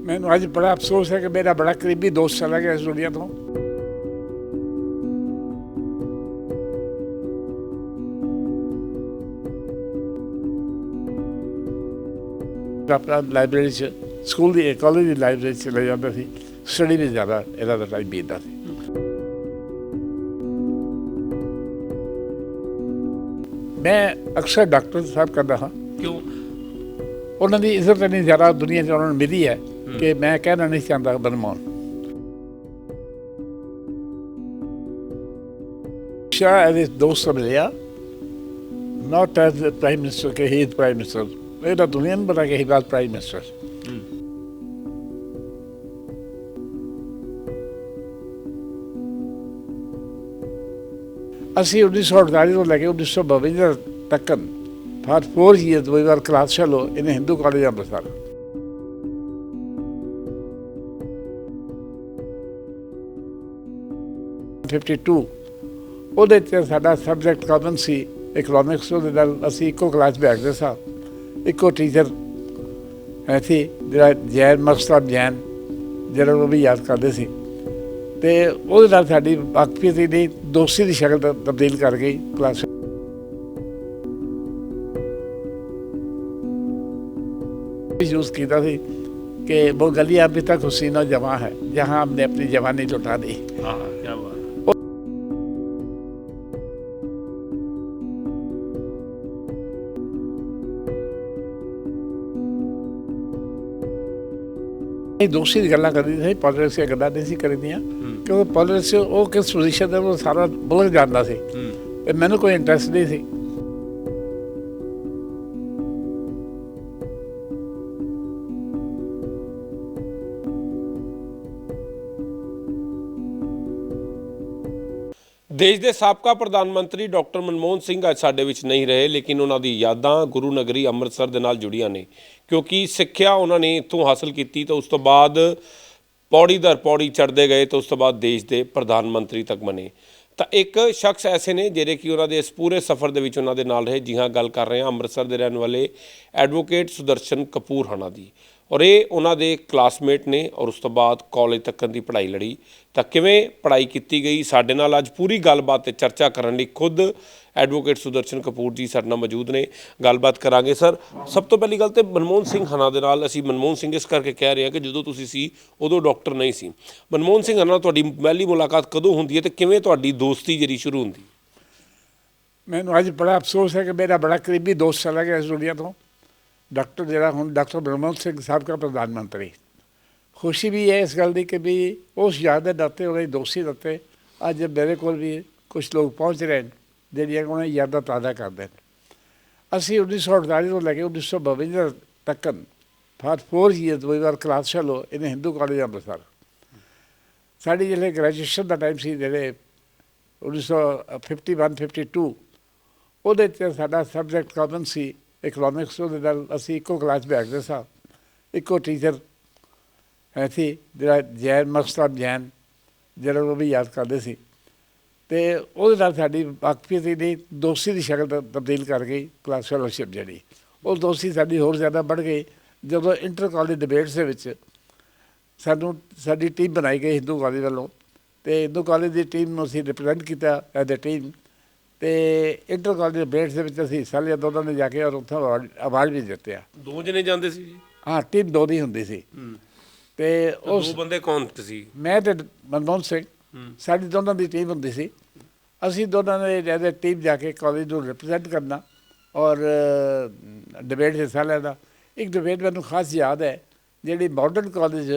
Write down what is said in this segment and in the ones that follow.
ਮੈਨੂੰ ਅੱਜ ਬੜਾ ਅਫਸੋਸ ਹੈ ਕਿ ਮੇਰਾ ਬੜਾ ਕਰੀਬੀ ਦੋਸਤ ਚਲਾ ਗਿਆ ਇਸ ਦੁਨੀਆ ਤੋਂ। ਆਪਣਾ ਲਾਇਬ੍ਰੇਰੀ ਚ ਸਕੂਲ ਦੀ ਕਾਲਜ ਦੀ ਲਾਇਬ੍ਰੇਰੀ ਚ ਲੈ ਜਾਂਦਾ ਸੀ। ਸਟੱਡੀ ਵਿੱਚ ਜ਼ਿਆਦਾ ਇਹਦਾ ਦਾ ਟਾਈਮ ਬੀਤਦਾ ਸੀ। ਮੈਂ ਅਕਸਰ ਡਾਕਟਰ ਸਾਹਿਬ ਕਰਦਾ ਹਾਂ। ਕਿਉਂ? ਉਹਨਾਂ ਦੀ ਇੱਜ਼ਤ ਇੰਨੀ ਜ਼ਿਆਦਾ ਦੁਨੀਆ 'ਚ ਉਹਨਾਂ ਨੂੰ ਮਿਲੀ ਹੈ। ਕਿ ਮੈਂ ਕਹਿਣਾ ਨਹੀਂ ਚਾਹੁੰਦਾ ਬਨਮੋਨ। ਸ਼ਾਹ ਐਜ਼ ਦੋਸਤ ਮਿਲਿਆ ਨਾਟ ਐਜ਼ ਪ੍ਰਾਈਮ ਮਿਨਿਸਟਰ ਕਿ ਹੀ ਇਜ਼ ਪ੍ਰਾਈਮ ਮਿਨਿਸਟਰ ਇਹ ਤਾਂ ਦੁਨੀਆ ਪਤਾ ਕਿ ਹੀ ਵਾਸ ਪ੍ਰਾਈਮ ਮਿਨਿਸਟਰ ਅਸੀਂ 1948 ਤੋਂ ਲੈ ਕੇ 1952 ਤੱਕ for 4 years we were class fellow in Hindu college Amritsar. Fifty two ਉਹਦੇ ਤੇ ਸਾਡਾ ਸਬਜੈਕਟ ਕਾਮਨ ਸੀ ਇਕਨੋਮਿਕਸ ਉਹਦੇ ਨਾਲ ਅਸੀਂ ਇੱਕੋ ਕਲਾਸ ਬੈਠਦੇ ਸਾਂ ਇੱਕੋ ਟੀਚਰ ਹੈ ਸੀ ਜਿਹੜਾ ਜੈਨ ਮਕਸਦ ਜੈਨ ਜਿਹੜਾ ਉਹ ਵੀ ਯਾਦ ਕਰਦੇ ਸੀ ਤੇ ਉਹਦੇ ਨਾਲ ਸਾਡੀ ਵਾਕਫੀਅਤ ਦੀ ਦੋਸਤੀ ਦੀ ਸ਼ਕਲ ਤ- ਤਬਦੀਲ ਕਰ ਗਈ ਕਲਾਸ यूज ਕੀਤਾ ਸੀ कि वो गली अभी तक हुसीना जमा है जहाँ हमने अपनी जवानी लुटा दी ਹਾਂ ਕੀ ਬਾਤ ਇਹ ਦੋਸਤੀ ਦੀ ਗੱਲਾਂ ਕਰਦੀ ਸੀ ਪੋਲਿਟਿਕਸ ਦੀਆਂ ਗੱਲਾਂ ਨਹੀਂ ਸੀ ਕਰਦੀਆਂ। ਕਿਉਂਕਿ ਪੋਲਿਟਿਕਸ ਉਹ ਕਿਸ ਪੋਜੀਸ਼ਨ ਤੇ ਉਹ ਸਾਰਾ ਮੁਲਕ ਜਾਣਦਾ ਸੀ। ਤੇ ਮੈਨੂੰ ਕੋਈ ਇੰਟਰਸਟ ਨਹੀਂ ਸੀ। ਦੇਸ਼ ਦੇ ਸਾਬਕਾ ਪ੍ਰਧਾਨ ਮੰਤਰੀ ਡਾਕਟਰ ਮਨਮੋਹਨ ਸਿੰਘ ਅੱਜ ਸਾਡੇ ਵਿੱਚ ਨਹੀਂ ਰਹੇ, ਲੇਕਿਨ ਉਹਨਾਂ ਦੀ ਯਾਦਾਂ ਗੁਰੂ ਨਗਰੀ ਅੰਮ੍ਰਿਤਸਰ ਦੇ ਨਾਲ ਜੁੜੀਆਂ ਨੇ, ਕਿਉਂਕਿ ਸਿੱਖਿਆ ਉਹਨਾਂ ਨੇ ਇੱਥੋਂ ਹਾਸਲ ਕੀਤੀ ਤਾਂ ਉਸ ਤੋਂ ਬਾਅਦ ਪੌੜੀ ਦਰ ਪੌੜੀ ਚੜ੍ਹਦੇ ਗਏ ਤਾਂ ਉਸ ਤੋਂ ਬਾਅਦ ਦੇਸ਼ ਦੇ ਪ੍ਰਧਾਨ ਮੰਤਰੀ ਤੱਕ ਬਣੇ। ਤਾਂ ਇੱਕ ਸ਼ਖਸ ਐਸੇ ਨੇ ਜਿਹੜੇ ਕਿ ਉਹਨਾਂ ਦੇ ਇਸ ਪੂਰੇ ਸਫ਼ਰ ਦੇ ਵਿੱਚ ਉਹਨਾਂ ਦੇ ਨਾਲ ਰਹੇ। ਜੀ ਹਾਂ, ਗੱਲ ਕਰ ਰਹੇ ਹਾਂ ਅੰਮ੍ਰਿਤਸਰ ਦੇ ਰਹਿਣ ਵਾਲੇ ਐਡਵੋਕੇਟ ਸੁਦਰਸ਼ਨ ਕਪੂਰ ਹਣਾ ਦੀ। ਔਰ ਇਹ ਉਹਨਾਂ ਦੇ ਕਲਾਸਮੇਟ ਨੇ ਔਰ ਉਸ ਤੋਂ ਬਾਅਦ ਕਾਲਜ ਤੱਕ ਦੀ ਪੜ੍ਹਾਈ ਲੜੀ। ਤਾਂ ਕਿਵੇਂ ਪੜ੍ਹਾਈ ਕੀਤੀ ਗਈ? ਸਾਡੇ ਨਾਲ ਅੱਜ ਪੂਰੀ ਗੱਲਬਾਤ ਤੇ ਚਰਚਾ ਕਰਨ ਲਈ ਖੁਦ ਐਡਵੋਕੇਟ ਸੁਦਰਸ਼ਨ ਕਪੂਰ ਜੀ ਸਾਡੇ ਨਾਲ ਮੌਜੂਦ ਨੇ। ਗੱਲਬਾਤ ਕਰਾਂਗੇ ਸਰ। ਸਭ ਤੋਂ ਪਹਿਲੀ ਗੱਲ ਤੇ ਮਨਮੋਹਨ ਸਿੰਘ ਹਨਾ ਦੇ ਨਾਲ ਅਸੀਂ ਮਨਮੋਹਨ ਸਿੰਘ ਇਸ ਕਰਕੇ ਕਹਿ ਰਹੇ ਹਾਂ ਕਿ ਜਦੋਂ ਤੁਸੀਂ ਸੀ, ਉਦੋਂ ਡਾਕਟਰ ਨਹੀਂ ਸੀ। ਮਨਮੋਹਨ ਸਿੰਘ ਹਨਾ, ਤੁਹਾਡੀ ਪਹਿਲੀ ਮੁਲਾਕਾਤ ਕਦੋਂ ਹੁੰਦੀ ਹੈ ਤੇ ਕਿਵੇਂ ਤੁਹਾਡੀ ਦੋਸਤੀ ਜਿਹੜੀ ਸ਼ੁਰੂ ਹੁੰਦੀ? ਮੈਨੂੰ ਅੱਜ ਬੜਾ ਅਫਸੋਸ ਹੈ ਕਿ ਮੇਰਾ ਬੜਾ ਕਰੀਬੀ ਦੋਸਤ ਚਲਾ ਗਿਆ ਇਸ ਦੁਨੀਆ ਤੋਂ। ਡਾਕਟਰ ਜਿਹੜਾ ਹੁਣ ਡਾਕਟਰ ਬਰਮਲ ਸਿੰਘ ਸਾਹਿਬ ਦਾ ਪ੍ਰਧਾਨ ਮੰਤਰੀ। ਖੁਸ਼ੀ ਵੀ ਹੈ ਇਸ ਗੱਲ ਦੀ ਕਿ ਵੀ ਉਸ ਯਾਦ ਦੇ ਨਾਤੇ ਉਹਦੀ ਦੋਸਤੀ ਦੇ ਨਾਤੇ ਅੱਜ ਮੇਰੇ ਕੋਲ ਵੀ ਕੁਝ ਲੋਕ ਪਹੁੰਚ ਰਹੇ ਨੇ, ਜਿਹੜੀਆਂ ਉਹਨਾਂ ਦੀ ਯਾਦਾਂ ਤਾਜ਼ਾ ਕਰਦੇ ਨੇ ਅਸੀਂ 1948 ਤੋਂ ਲੈ ਕੇ 1952 ਤੱਕ for 4 years we were class fellow ਇਹਨੇ ਹਿੰਦੂ ਕਾਲਜ ਅੰਮ੍ਰਿਤਸਰ। ਸਾਡੀ ਜਿਹੜੇ ਗ੍ਰੈਜੂਏਸ਼ਨ ਦਾ ਟਾਈਮ ਸੀ, ਜਿਹੜੇ 1951 52 ਉਹਦੇ ਤੇ ਸਾਡਾ ਸਬਜੈਕਟ ਕਾਮਨ ਸੀ ਇਕਨੋਮਿਕਸ ਉਹਦੇ ਨਾਲ ਅਸੀਂ ਇੱਕੋ ਕਲਾਸ ਬੈਠਦੇ ਸਾਂ। ਇੱਕੋ ਟੀਚਰ ਹੈ ਸੀ ਜਿਹੜਾ ਜੈਨ ਮਕਸਦ ਜੈਨ, ਜਿਹੜਾ ਉਹ ਵੀ ਯਾਦ ਕਰਦੇ ਸੀ। ਤੇ ਉਹਦੇ ਨਾਲ ਸਾਡੀ ਵਾਕਫੀਅਤ ਦੀ ਦੋਸਤੀ ਦੀ ਸ਼ਕਲ ਤਬਦੀਲ ਕਰ ਗਈ ਕਲਾਸ ਫੈਲੋਸ਼ਿਪ ਜਿਹੜੀ। ਉਹ ਦੋਸਤੀ ਸਾਡੀ ਹੋਰ ਜ਼ਿਆਦਾ ਵੱਧ ਗਈ। ਜਦੋਂ ਇੰਟਰ ਕਾਲਜ ਡਿਬੇਟਸ ਦੇ ਵਿੱਚ ਸਾਨੂੰ, ਸਾਡੀ ਟੀਮ ਬਣਾਈ ਗਈ ਹਿੰਦੂ ਕਾਲਜ ਵੱਲੋਂ। ਤੇ ਹਿੰਦੂ ਕਾਲਜ ਦੀ ਟੀਮ ਨੂੰ ਅਸੀਂ ਰਿਪਰੈਜ਼ੈਂਟ ਕੀਤਾ ਐਜ਼ ਅ ਟੀਮ ਤੇ ਇੰਟਰ ਕਾਲਜ ਡਿਬੇਟਸ ਦੇ ਵਿੱਚ ਅਸੀਂ ਹਿੱਸਾ ਲਿਆ ਦੋਨਾਂ ਨੇ ਜਾ ਕੇ ਔਰ ਉੱਥੇ ਅਵਾਰਡ ਵੀ ਜਿੱਤਿਆ। ਦੋ ਜਣੇ ਜਾਂਦੇ ਸੀ ਜੀ? ਹਾਂ ਟੀਮ ਦੋ ਦੀ ਹੁੰਦੀ ਸੀ। ਤੇ ਉਸ ਦੋ ਬੰਦੇ ਕੌਣ ਸੀ? ਮੈਂ ਤੇ ਮਨਮੋਹਨ ਸਿੰਘ। ਸਾਡੀ ਦੋਨਾਂ ਦੀ ਟੀਮ ਹੁੰਦੀ ਸੀ। ਅਸੀਂ ਦੋਨਾਂ ਨੇ ਐਜ਼ ਅ ਟੀਮ ਜਾ ਕੇ ਕਾਲਜ ਨੂੰ ਰਿਪਰੈਜ਼ੈਂਟ ਕਰਨਾ ਔਰ ਡਿਬੇਟ ਹਿੱਸਾ ਲੈਣਾ। ਇੱਕ ਡਿਬੇਟ ਮੈਨੂੰ ਖਾਸ ਯਾਦ ਹੈ ਜਿਹੜੀ ਮਾਡਰਨ ਕਾਲਜ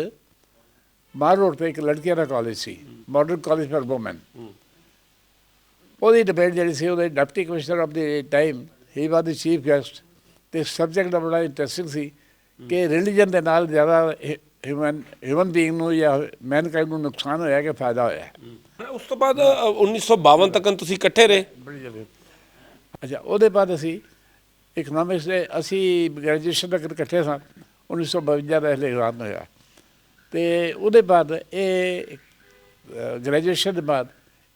ਮਾਰ ਰੋਡ ਤੇ ਇੱਕ ਲੜਕੀਆਂ ਦਾ ਕਾਲਜ ਸੀ। ਮਾਡਰਨ ਕਾਲਜ ਫਾਰ ਔਮਨ ਉਹਦੀ ਡਿਬੇਟ ਜਿਹੜੀ ਸੀ ਉਹਦੇ deputy commissioner of the time he was the chief guest ਤੇ ਸਬਜੈਕਟ ਦਾ ਬੜਾ ਇੰਟਰਸਟਿੰਗ ਸੀ ਕਿ ਰਿਲੀਜਨ ਦੇ ਨਾਲ ਜ਼ਿਆਦਾ ਹਿਊਮਨ ਹਿਊਮਨ ਬੀਇੰਗ ਨੂੰ ਜਾਂ ਮੈਨਕਾਈਂਡ ਨੂੰ ਨੁਕਸਾਨ ਹੋਇਆ ਕਿ ਫਾਇਦਾ ਹੋਇਆ? ਉਸ ਤੋਂ ਬਾਅਦ ਅ, 1952 ਤੱਕ ਤੁਸੀਂ ਇਕੱਠੇ ਰਹੇ। ਅੱਛਾ ਉਹਦੇ ਬਾਅਦ ਅਸੀਂ ਇਕਨੋਮਿਕਸ ਦੇ ਅਸੀਂ ਗ੍ਰੈਜੂਏਸ਼ਨ ਤੱਕ ਇਕੱਠੇ ਸਾਂ। 1952 ਦਾ ਐਗਜ਼ਾਮ ਹੋਇਆ। ਤੇ ਉਹਦੇ ਬਾਅਦ ਇਹ ਗ੍ਰੈਜੂਏਸ਼ਨ ਦੇ ਬਾਅਦ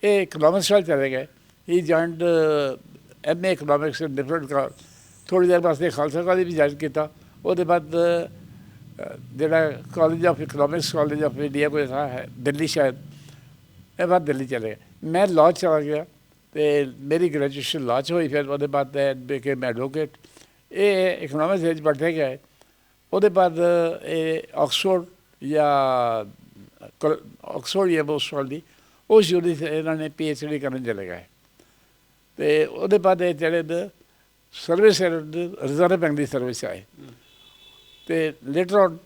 ਇਹ ਇਕਨੋਮਿਕਸ ਵੱਲ ਚਲੇ ਗਏ। ਹੀ joined M A economics in different ਥੋੜੀ ਦੇਰ ਵਾਸਤੇ ਖਾਲਸਾ ਕਾਲਜ ਵੀ ਜੁਆਇਨ ਕੀਤਾ ਉਹਦੇ ਬਾਅਦ ਜਿਹੜਾ college of economics college of India ਕੋਈ ਥਾ ਹੈ ਦਿੱਲੀ ਸ਼ਾਇਦ ਇਹ ਬਾਅਦ ਦਿੱਲੀ ਚਲੇ ਗਏ ਮੈਂ ਲਾਅ ਚਲਾ ਗਿਆ ਤੇ ਮੇਰੀ ਗ੍ਰੈਜੂਏਸ਼ਨ ਲਾਅ 'ਚ ਹੋਈ ਫਿਰ ਉਹਦੇ ਬਾਅਦ ਬਿਕੇਮ ਐਡਵੋਕੇਟ ਇਹ ਇਕਨੋਮਿਕਸ ਵਿੱਚ ਪੜ੍ਹਦੇ ਗਏ ਉਹਦੇ ਬਾਅਦ ਇਹ ਆਕਸਫੋਰਡ ਜਾਂ ਆਕਸਫੋਰਡ ਜਾਂ ਉਸ ਯੂਨੀਵਰਸਿਟੀ ਇਹਨਾਂ ਨੇ ਪੀਐਚਡੀ ਕਰਨ ਚਲੇ ਗਏ ਤੇ ਉਹਦੇ ਬਾਅਦ ਇਹ ਜਿਹੜੇ ਸਰਵਿਸ ਰਿਜ਼ਰਵ ਬੈਂਕ ਦੀ ਸਰਵਿਸ ਆਏ ਤੇ ਲੇਟਰ ਔਨ